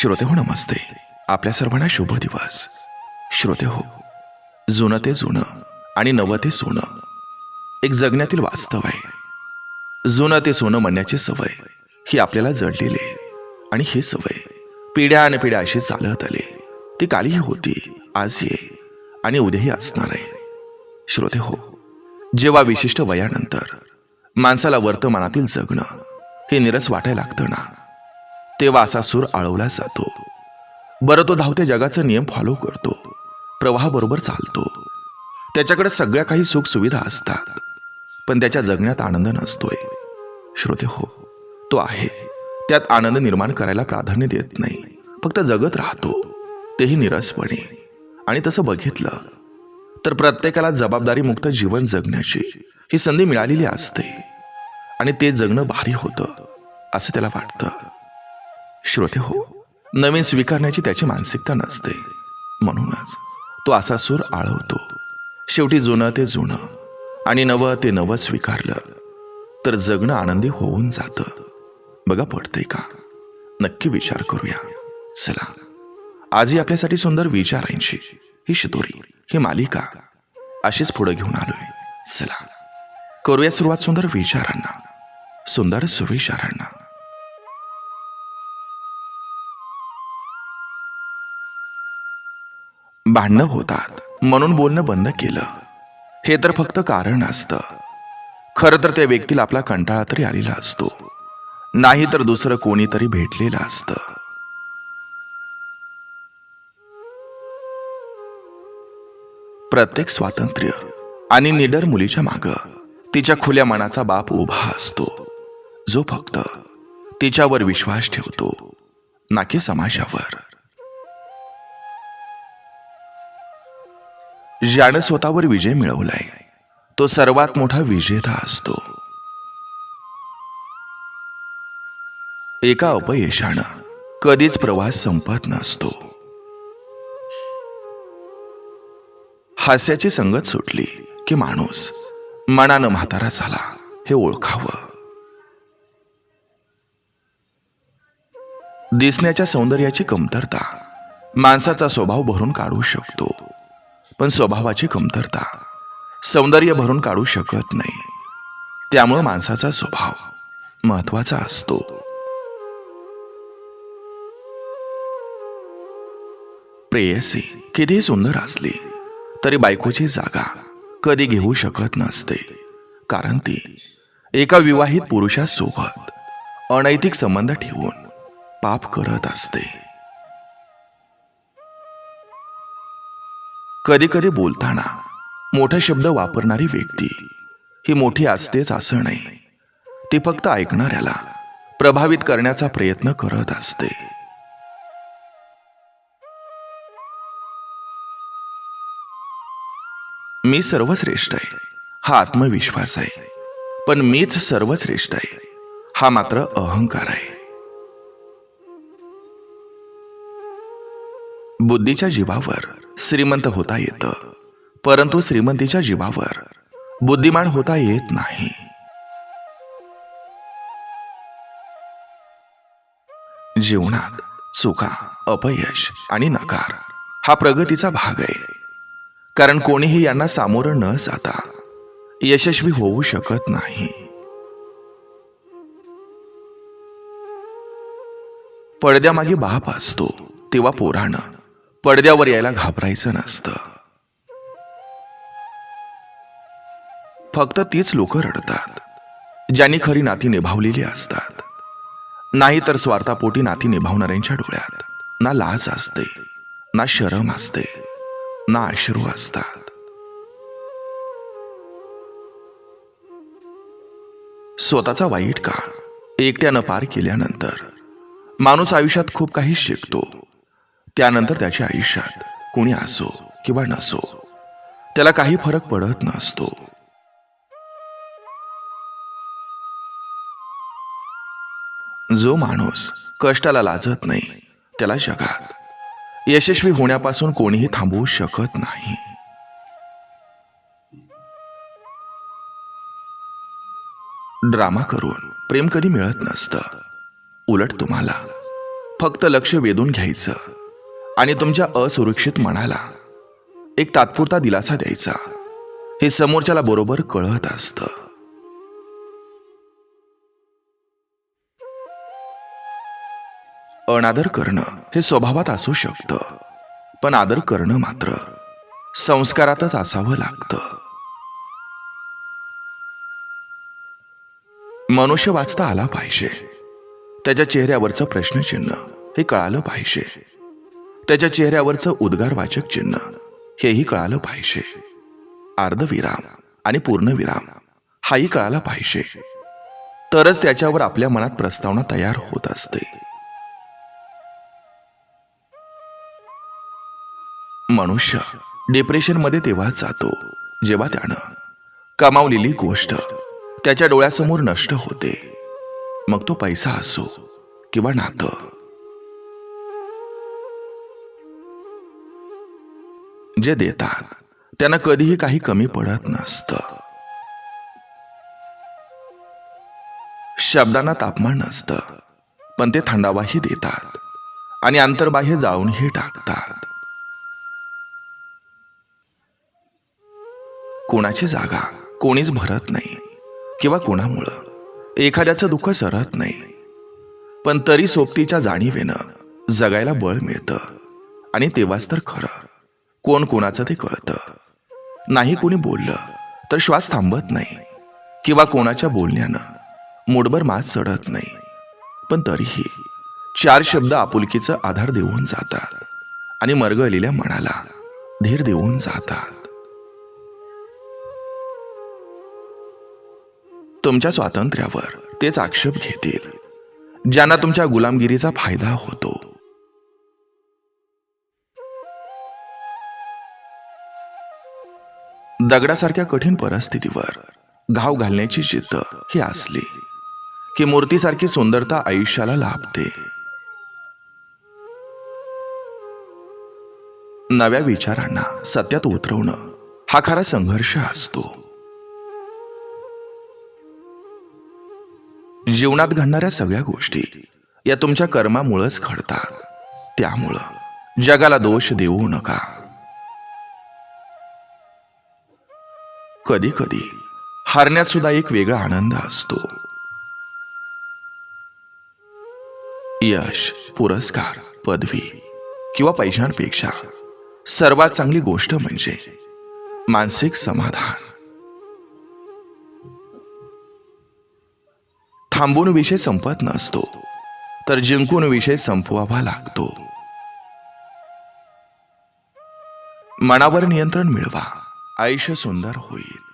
श्रोते हो नमस्ते. आपल्या सर्वांना शुभ दिवस. श्रोते हो जुनं ते जुनं आणि नवं ते सोनं. एक जगण्यातील वास्तव आहे. जुनं ते सोनं म्हणण्याची सवय ही आपल्याला जडलेली आहे आणि ही सवय पिढ्या आणि पिढ्या अशी चालत आली. ती कालीही होती आज ये आणि उद्याही असणार आहे. श्रोते हो जेव्हा विशिष्ट वयानंतर माणसाला वर्तमानातील जगणं हे निरस वाटायला लागतं ना? ते वासासूर आळवला जातो. बरं तो धावते जगाचा नियम फॉलो करतो. प्रवाहाबरोबर चालतो. त्याच्याकडे सगळ्या काही सुख सुविधा असतात. पण त्याच्या जगण्यात आनंद नसतोय. श्रोते हो तो आहे. त्यात आनंद निर्माण करायला प्राधान्य देत नाही. फक्त जगत राहतो. तेही निरसपणे. आणि तसं बघितलं तर प्रत्येकाला जबाबदारी मुक्त जीवन जगण्याची ही संधी मिळालेली असते. आणि ते जगणं भारी होतं असं त्याला वाटतं. श्रोते हो नवीन स्वीकारण्याची त्याची मानसिकता नसते. म्हणूनच तो असा सूर आळवतो. शेवटी जुनं ते जुनं आणि नवं ते नवं स्वीकारलं तर जगणं आनंदी होऊन जातं. बघा पडतंय का? नक्की विचार करूया. चला आजही आपल्यासाठी सुंदर विचारांशी ही शितोरी ही मालिका अशीच पुढे घेऊन आलोय. चला करूया सुरुवात सुंदर विचारांना सुंदर सुविचारांना. भांडणं होतात. म्हणून बोलणं बंद केलं. हे तर फक्त कारण असतं. खरं तर त्या व्यक्तीला आपला कंटाळा तरी आलेला असतो. नाही तर दुसरं कोणीतरी भेटलेलं असतं. प्रत्येक स्वातंत्र्य आणि निडर मुलीच्या माग तिच्या खुल्या मनाचा बाप उभा असतो. जो फक्त तिच्यावर विश्वास ठेवतो ना की समाजावर. ज्यानं स्वतःवर विजय मिळवलाय तो सर्वात मोठा विजेता असतो. एका अपयशानं कधीच प्रवास संपत नसतो. हास्याची संगत सुटली की माणूस मनानं म्हातारा झाला हे ओळखावं. दिसण्याच्या सौंदर्याची कमतरता माणसाचा स्वभाव भरून काढू शकतो. पण स्वभावाची कमतरता. सौंदर्य भरून काढू शकत नाही. त्यामुळं माणसाचा स्वभाव महत्त्वाचा असतो. प्रेयसी कितीही सुंदर असली तरी बायकोची जागा कधी घेऊ शकत नसते. कारण ती एका विवाहित पुरुषासोबत अनैतिक संबंध ठेवून पाप करत असते. कधी कधी बोलताना मोठा शब्द वापरणारी व्यक्ती ही मोठी असतेच असं नाही. ती फक्त ऐकणाऱ्याला प्रभावित करण्याचा प्रयत्न करत असते. मी सर्वश्रेष्ठ आहे हा आत्मविश्वास आहे पण मीच सर्वश्रेष्ठ आहे हा मात्र अहंकार आहे. बुद्धीच्या जीवावर श्रीमंत होता येतं परंतु श्रीमंतीच्या जीवावर बुद्धिमान होता येत नाही. जीवनात चुका अपयश आणि नकार हा प्रगतीचा भाग आहे. कारण कोणीही यांना सामोरं न जाता यशस्वी होऊ शकत नाही. पडद्यामागे बाप असतो तेव्हा पोरानं पडद्यावर यायला घाबरायचं नसतं. फक्त तीच लोक रडतात ज्यांनी खरी नाती निभावलेली असतात. नाही तर स्वार्थापोटी नाती निभावणाऱ्यांच्या डोळ्यात ना लाज असते ना शरम असते ना अश्रू असतात. स्वतःचा वाईट काळ एकट्यानं पार केल्यानंतर माणूस आयुष्यात खूप काही शिकतो. त्यानंतर त्याच्या आयुष्यात कोणी असो किंवा नसो त्याला काही फरक पडत नसतो. जो माणूस कष्टाला लाजत नाही त्याला जगात यशस्वी होण्यापासून कोणीही थांबवू शकत नाही. ड्रामा करून प्रेम कधी मिळत नसतं. उलट तुम्हाला फक्त लक्ष वेधून घ्यायचं. आणि तुमच्या असुरक्षित मनाला एक तात्पुरता दिलासा द्यायचा. हे समोरच्याला बरोबर कळत असतं. अनादर करणं हे स्वभावात असू शकतं पण आदर करणं मात्र संस्कारातच असावं लागतं. मनुष्य वाचता आला पाहिजे. त्याच्या चेहऱ्यावरचं प्रश्नचिन्ह हे कळालं पाहिजे. त्याच्या चेहऱ्यावरचं उद्गारवाचक चिन्ह. हेही कळालं पाहिजे. अर्धविराम आणि पूर्णविराम. हाही कळाला पाहिजे. तरच त्याच्यावर आपल्या मनात प्रस्तावना तयार होत असते. मनुष्य डिप्रेशनमध्ये तेव्हा जातो जेव्हा त्यानं कमावलेली गोष्ट त्याच्या डोळ्यासमोर नष्ट होते. मग तो पैसा असो किंवा नातं. जे देतात त्यांना कधीही काही कमी पडत नसतं. शब्दांना तापमान नसतं पण ते थंडावाही देतात आणि अंतर्बाह्य जाऊनही टाकतात. कोणाची जागा कोणीच भरत नाही किंवा कोणामुळं. एखाद्याचं दुःख सरत नाही. पण तरी सोबतीच्या जाणीवेनं जगायला बळ मिळतं आणि तेव्हाच तर खरं. कोण कोणाचं ते कळतं. नाही कोणी बोललं तर श्वास थांबत नाही किंवा कोणाच्या बोलण्यानं मोडभर मास चढत नाही. पण तरीही चार शब्द आपुलकीचा आधार देऊन जातात आणि मरगळलेल्या मनाला धीर देऊन जातात. तुमच्या स्वातंत्र्यावर तेच आक्षेप घेतील ज्यांना तुमच्या गुलामगिरीचा फायदा होतो. दगडासारख्या कठीण परिस्थितीवर घाव घालण्याची जिद्द ही असली की मूर्तीसारखी सुंदरता आयुष्याला लाभते. नव्या विचारांना सत्यात उतरवणं हा खरा संघर्ष असतो. जीवनात घडणाऱ्या सगळ्या गोष्टी या तुमच्या कर्मामुळेच घडतात. त्यामुळं जगाला दोष देऊ नका. कधी कधी हारण्यात सुद्धा एक वेगळा आनंद असतो. यश पुरस्कार पदवी किंवा पैशांपेक्षा सर्वात चांगली गोष्ट म्हणजे मानसिक समाधान. थांबून विषय संपत नसतो तर जिंकून विषय संपवावा लागतो. मनावर नियंत्रण मिळवा. आयुष्य सुंदर होईल.